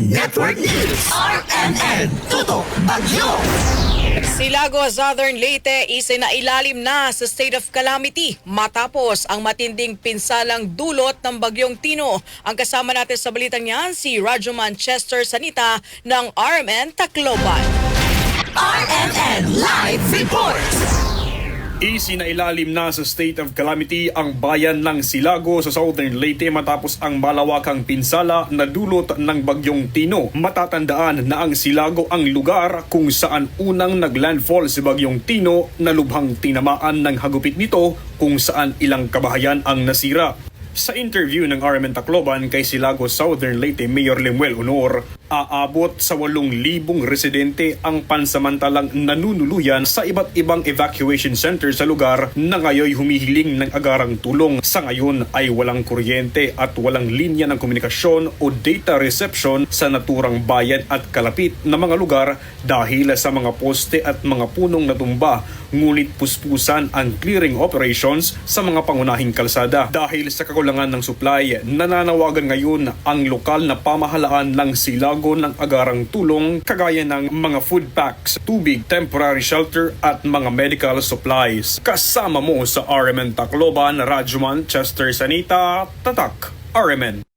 RMN Network News. RMN Tutok Bagyo. Silago Southern Leyte isinailalim na sa state of calamity matapos ang matinding pinsalang dulot ng bagyong Tino. Ang kasama natin sa balitang yan si Radyo Manchester Sanita ng RMN Tacloban. RMN Live Report. Isinailalim na sa state of calamity ang bayan ng Silago sa Southern Leyte matapos ang malawakang pinsala na dulot ng bagyong Tino. Matatandaan na ang Silago ang lugar kung saan unang naglandfall si bagyong Tino na lubhang tinamaan ng hagupit nito kung saan ilang kabahayan ang nasira. Sa interview ng RMN Tacloban kay Silago Southern Leyte Mayor Lemuel Honor, aabot sa 8,000 residente ang pansamantalang nanunuluyan sa iba't ibang evacuation center sa lugar na ngayon humihiling ng agarang tulong. Sa ngayon ay walang kuryente at walang linya ng komunikasyon o data reception sa naturang bayan at kalapit na mga lugar dahil sa mga poste at mga punong natumba ngunit puspusan ang clearing operations sa mga pangunahing kalsada. Dahil sa kakulangan ng supply, nananawagan ngayon ang lokal na pamahalaan ng silago ng agarang tulong kagaya ng mga food packs, tubig, temporary shelter at mga medical supplies. Kasama mo sa RMN Tacloban, Rajuman, Chester Sanita, Tatak, RMN.